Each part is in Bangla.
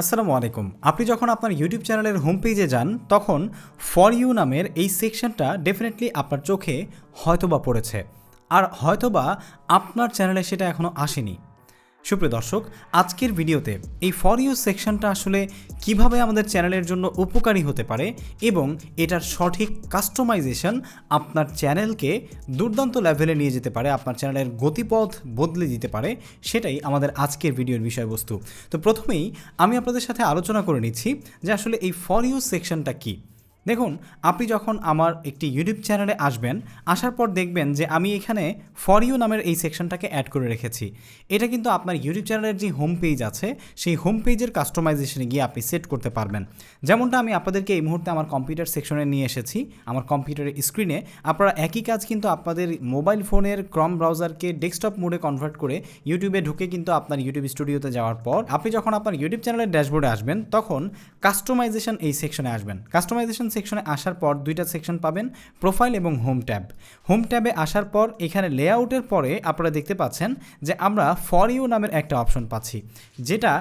আসসালামু আলাইকুম। আপনি যখন আপনার ইউটিউব চ্যানেলের হোম পেজে যান, তখন ফর ইউ নামের এই সেকশনটা ডেফিনেটলি আপনার চোখে হয়তোবা পড়েছে। আর হয়তোবা আপনার চ্যানেলে সেটা এখনও আসেনি। সুপ্রিয় দর্শক, আজকের ভিডিওতে এই ফর ইউ সেকশনটা আসলে কীভাবে আমাদের চ্যানেলের জন্য উপকারী হতে পারে এবং এটার সঠিক কাস্টমাইজেশন আপনার চ্যানেলকে দুর্দান্ত লেভেলে নিয়ে যেতে পারে, আপনার চ্যানেলের গতিপথ বদলে দিতে পারে, সেটাই আমাদের আজকের ভিডিওর বিষয়বস্তু। তো প্রথমেই আমি আপনাদের সাথে আলোচনা করে নিচ্ছি যে আসলে এই ফর ইউ সেকশনটা কী। দেখুন, আপনি যখন আমার একটি ইউটিউব চ্যানেলে আসবেন, আসার পর দেখবেন যে আমি এখানে ফর ইউ নামের এই সেকশনটাকে অ্যাড করে রেখেছি। এটা কিন্তু আপনার ইউটিউব চ্যানেলের যে হোম পেজ আছে, সেই হোম পেজের কাস্টমাইজেশনে গিয়ে আপনি সেট করতে পারবেন। যেমনটা আমি আপনাদেরকে এই মুহূর্তে আমার কম্পিউটার সেকশনে নিয়ে এসেছি, আমার কম্পিউটারের স্ক্রিনে আপনারা একই কাজ কিন্তু আপনাদের মোবাইল ফোনের ক্রম ব্রাউজারকে ডেস্কটপ মোডে কনভার্ট করে ইউটিউবে ঢুকে কিন্তু আপনার ইউটিউব স্টুডিওতে যাওয়ার পর, আপনি যখন আপনার ইউটিউব চ্যানেলের ড্যাশবোর্ডে আসবেন, তখন কাস্টমাইজেশন এই সেকশনে আসবেন। কাস্টমাইজেশন সেকশনে আসার পর দুইটা সেকশন পাবেন প্রোফাইল এবং হোম ট্যাব। হোম ট্যাবে আসার পর এখানে লেআউটের পরে আপনারা দেখতে পাচ্ছেন যে আমরা ফর ইউ নামের একটা অপশন পাচ্ছি, যেটা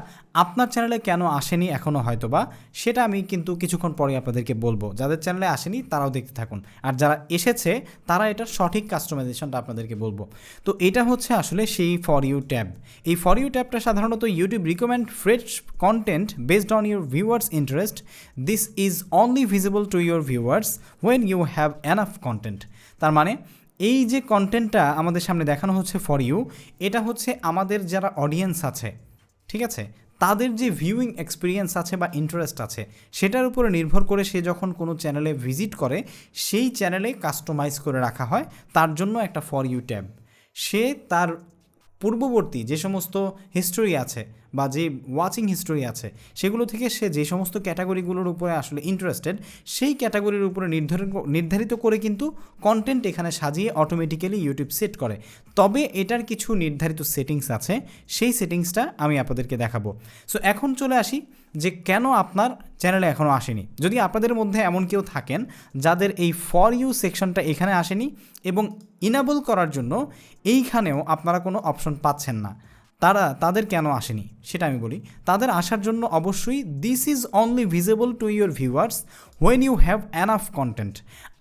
আপনার চ্যানেলে কেন আসেনি এখনও হয়তো বা সেটা আমি কিন্তু কিছুক্ষণ পরে আপনাদেরকে বলব। যাদের চ্যানেলে আসেনি তারাও দেখতে থাকুন। আর যারা এসেছে, তারা এটার সঠিক কাস্টমাইজেশনটা আপনাদেরকে বলব। তো এটা হচ্ছে আসলে সেই ফর ইউ ট্যাব। এই ফর ইউ ট্যাবটা সাধারণত YouTube recommend fresh content based on your viewers interest this is only visible to your viewers when you have enough content তার মানে এই যে কন্টেন্টটা আমাদের সামনে দেখানো হচ্ছে ফর ইউ এটা হচ্ছে আমাদের যারা অডিয়েন্স আছে, ঠিক আছে? তাদের যে ভিউইং এক্সপিরিয়েন্স আছে বা ইন্টারেস্ট আছে, সেটার উপরে নির্ভর করে সে যখন কোনো চ্যানেলে ভিজিট করে, সেই চ্যানেলে কাস্টমাইজ করে রাখা হয়, তার জন্য একটা ফর ইউ ট্যাব। সে তার পূর্ববর্তী যে সমস্ত হিস্টোরি আছে বা যে ওয়াচিং হিস্টোরি আছে, সেগুলো থেকে সে যে সমস্ত ক্যাটাগরিগুলোর উপরে আসলে ইন্টারেস্টেড সেই ক্যাটাগরির উপরে নির্ধারণ নির্ধারিত করে কিন্তু কন্টেন্ট এখানে সাজিয়ে অটোমেটিক্যালি ইউটিউব সেট করে। তবে এটার কিছু নির্ধারিত সেটিংস আছে, সেই সেটিংসটা আমি আপনাদেরকে দেখাবো। সো এখন চলে আসি যে কেন আপনার চ্যানেলে এখনও আসেনি। যদি আপনাদের মধ্যে এমন কেউ থাকেন যাদের এই ফর ইউ সেকশনটা এখানে আসেনি এবং ইনাবল করার জন্য এইখানেও আপনারা কোনো অপশন পাচ্ছেন না। তারা তাদের কেন আসেনি? সেটা আমি বলি। তাদের আসার জন্য অবশ্যই this is only visible to your viewers when you have enough content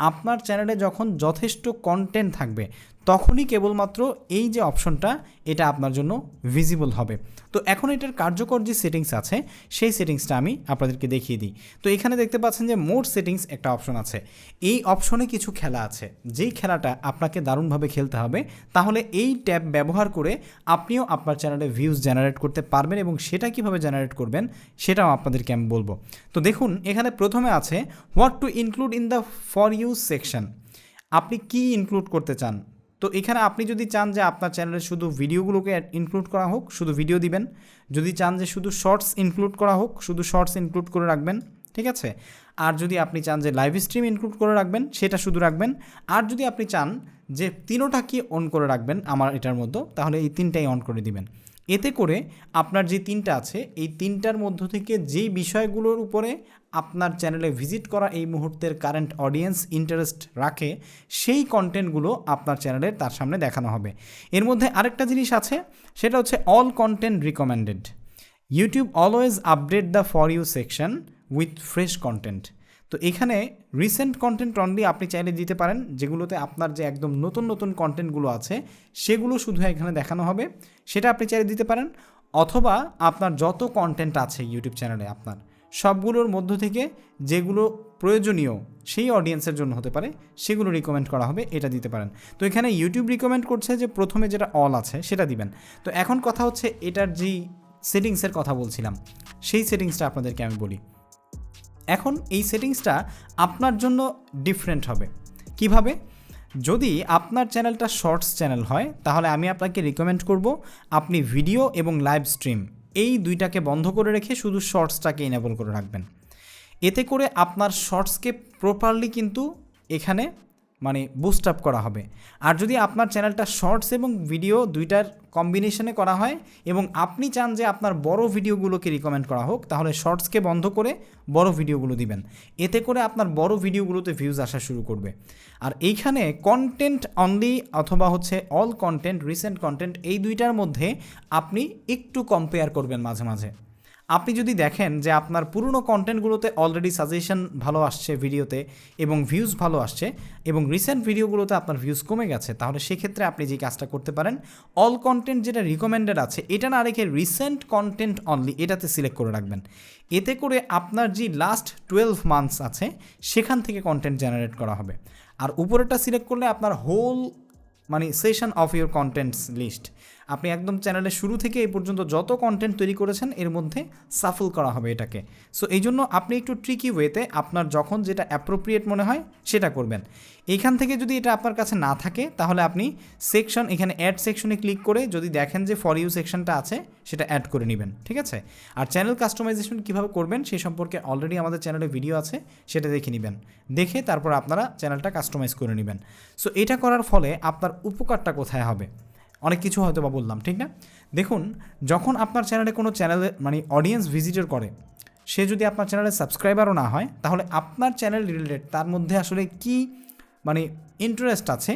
আপনার চ্যানেলে যখন যথেষ্ট কন্টেন্ট থাকবে, তখনই কেবলমাত্র এই যে অপশনটা এটা আপনার জন্য ভিজিবল হবে। তো এখন এটার কার্যকর যে সেটিংস আছে, সেই সেটিংসটা আমি আপনাদেরকে দেখিয়ে দিই। তো এখানে দেখতে পাচ্ছেন যে মোড সেটিংস একটা অপশন আছে। এই অপশনে কিছু খেলা আছে। যেই খেলাটা আপনাকে দারুণভাবে খেলতে হবে, তাহলে এই ট্যাব ব্যবহার করে আপনিও আপনার চ্যানেলে ভিউজ জেনারেট করতে পারবেন এবং সেটা কীভাবে জেনারেট করবেন, সেটাও আপনাদেরকে আমি বলব। তো দেখুন, এখানে প্রথমে আছে what to include in the for use section. আপনি কি ইনক্লুড করতে চান? তো এখানে আপনি যদি চান যে আপনার চ্যানেলে শুধু ভিডিওগুলোকে ইনক্লুড করা হোক, শুধু ভিডিও দিবেন। যদি চান যে শুধু শর্টস ইনক্লুড করা হোক, শুধু শর্টস ইনক্লুড করে রাখবেন, ঠিক আছে? আর যদি আপনি চান যে লাইভ স্ট্রিম ইনক্লুড করে রাখবেন, সেটা শুধু রাখবেন। আর যদি আপনি চান যে তিনোটা কি অন করে রাখবেন, আমার এটার মধ্যে, তাহলে এই তিনটাই অন করে দিবেন। এতে করে আপনার যে তিনটা আছে, এই তিনটার মধ্য থেকে যেই বিষয়গুলোর উপরে আপনার চ্যানেলে ভিজিট করা এই মুহূর্তের কারেন্ট অডিয়েন্স ইন্টারেস্ট রাখে, সেই কন্টেন্টগুলো আপনার চ্যানেলে তার সামনে দেখানো হবে। এর মধ্যে আরেকটা জিনিস আছে, সেটা হচ্ছে all content recommended YouTube always update the for you section with fresh content তো এখানে রিসেন্ট কন্টেন্ট অনলি আপনি চাইলে দিতে পারেন, যেগুলোতে আপনার যে একদম নতুন নতুন কন্টেন্টগুলো আছে, সেগুলো শুধু এখানে দেখানো হবে। সেটা আপনি চাইলে দিতে পারেন, অথবা আপনার যত কন্টেন্ট আছে ইউটিউব চ্যানেলে আপনার, সবগুলোর মধ্য থেকে যেগুলো প্রয়োজনীয়, সেই অডিয়েন্সের জন্য হতে পারে, সেগুলো রিকমেন্ড করা হবে, এটা দিতে পারেন। তো এখানে ইউটিউব রিকমেন্ড করছে যে প্রথমে যেটা অল আছে, সেটা দিবেন। তো এখন কথা হচ্ছে এটার যেই সেটিংসের কথা বলছিলাম, সেই সেটিংসটা আপনাদেরকে আমি বলি। এখন এই সেটিংসটা আপনার জন্য ডিফারেন্ট হবে। কীভাবে? যদি আপনার চ্যানেলটা শর্টস চ্যানেল হয়, তাহলে আমি আপনাকে রিকমেন্ড করব আপনি ভিডিও এবং লাইভ স্ট্রিম এই দুইটাকে বন্ধ করে রেখে শুধু শর্টসটাকে এনেবল করে রাখবেন। এতে করে আপনার শর্টসকে প্রপারলি কিন্তু এখানে মানে বুস্ট আপ করা হবে। আর যদি আপনার চ্যানেলটা শর্টস এবং ভিডিও দুইটার কম্বিনেশনে করা হয় এবং আপনি চান যে আপনার বড় ভিডিওগুলোকে রিকমেন্ড করা হোক, তাহলে শর্টসকে বন্ধ করে বড় ভিডিওগুলো দিবেন। এতে করে আপনার বড় ভিডিওগুলোতে ভিউজ আসা শুরু করবে। আর এইখানে কন্টেন্ট অনলি অথবা হচ্ছে অল কন্টেন্ট রিসেন্ট কন্টেন্ট এই দুইটার মধ্যে আপনি একটু কম্পেয়ার করবেন মাঝে মাঝে। আপনি যদি দেখেন যে আপনার পুরনো কন্টেন্টগুলোতে অলরেডি সাজেশন ভালো আসছে ভিডিওতে এবং ভিউজ ভালো আসছে এবং রিসেন্ট ভিডিওগুলোতে আপনার ভিউজ কমে গেছে, তাহলে সেক্ষেত্রে আপনি যে কাজটা করতে পারেন অল কন্টেন্ট যেটা রিকমেন্ডেড আছে, এটা না রেখে রিসেন্ট কন্টেন্ট অনলি এটাতে সিলেক্ট করে রাখবেন। এতে করে আপনার যে লাস্ট টুয়েলভ মান্থস আছে, সেখান থেকে কন্টেন্ট জেনারেট করা হবে। আর উপরেরটা সিলেক্ট করলে আপনার হোল মানে session of your contents list আপনি একদম চ্যানেলের শুরু থেকে এই পর্যন্ত যত কন্টেন্ট তৈরি করেছেন, এর মধ্যে সাফল করা হবে এটাকে। সো এই জন্য আপনি একটু ট্রিকি ওয়েতে আপনার যখন যেটা অ্যাপ্রোপ্রিয়েট মনে হয়, সেটা করবেন। এইখান থেকে যদি এটা আপনার কাছে না থাকে, তাহলে আপনি সেকশন এখানে অ্যাড সেকশনে ক্লিক করে যদি দেখেন যে ফর ইউ সেকশনটা আছে, সেটা অ্যাড করে নেবেন, ঠিক আছে? আর চ্যানেল কাস্টমাইজেশন কীভাবে করবেন সেই সম্পর্কে অলরেডি আমাদের চ্যানেলে ভিডিও আছে, সেটা দেখে নেবেন। দেখে তারপর আপনারা চ্যানেলটা কাস্টমাইজ করে নেবেন। সো এটা করার ফলে আপনার উপকারটা কোথায় হবে? অনেক কিছু হয়তো বা বললাম, ঠিক না? দেখুন, যখন আপনার চ্যানেলে কোনো চ্যানেলে মানে অডিয়েন্স ভিজিটর করে, সে যদি আপনার চ্যানেলে সাবস্ক্রাইবারও না হয়, তাহলে আপনার চ্যানেল রিলেটেড তার মধ্যে আসলে কি মানে ইন্টারেস্ট আছে,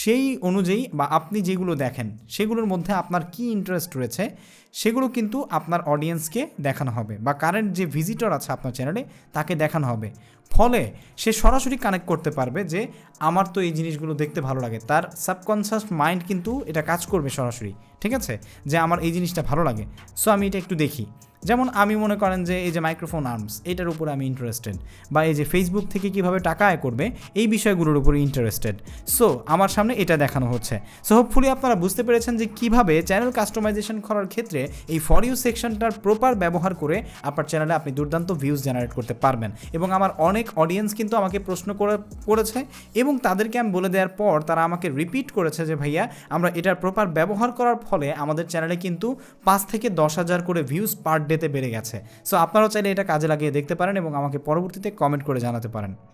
সেই অনুযায়ী বা আপনি যেগুলো দেখেন, সেগুলোর মধ্যে আপনার কি ইন্টারেস্ট রয়েছে, সেগুলো কিন্তু আপনার অডিয়েন্সকে দেখানো হবে বা কারেন্ট যে ভিজিটর আছে আপনার চ্যানেলে তাকে দেখানো হবে। ফলে সে সরাসরি কানেক্ট করতে পারবে যে, আমার তো এই জিনিসগুলো দেখতে ভালো লাগে। তার সাবকনসিয়াস মাইন্ড কিন্তু এটা কাজ করবে সরাসরি, ঠিক আছে? যে, আমার এই জিনিসটা ভালো লাগে। সো আমি এটা একটু দেখি। যেমন আমি মনে করেন যে এই যে মাইক্রোফোন আর্মস এটার উপরে আমি ইন্টারেস্টেড বা এই যে ফেসবুক থেকে কীভাবে টাকা আয় করবে, এই বিষয়গুলোর উপরে ইন্টারেস্টেড সো আমার সামনে এটা দেখানো হচ্ছে। সো হোপফুলি আপনারা বুঝতে পেরেছেন যে কীভাবে চ্যানেল কাস্টমাইজেশন করার ক্ষেত্রে এই ফর ইউ সেকশনটার প্রপার ব্যবহার করে আপনার চ্যানেলে আপনি দুর্দান্ত ভিউজ জেনারেট করতে পারবেন। এবং আমার অনেক অডিয়েন্স কিন্তু আমাকে প্রশ্ন করে, করেছে এবং তাদেরকে আমি বলে দেওয়ার পর তারা আমাকে রিপিট করেছে যে, ভাইয়া, আমরা এটার প্রপার ব্যবহার করার ফলে আমাদের চ্যানেলে কিন্তু পাঁচ থেকে দশ হাজার করে ভিউজ পার ডেতে বেড়ে গেছে। সো আপনারাও চাইলে এটা কাজে লাগিয়ে দেখতে পারেন এবং আমাকে পরবর্তীতে কমেন্ট করে জানাতে পারেন।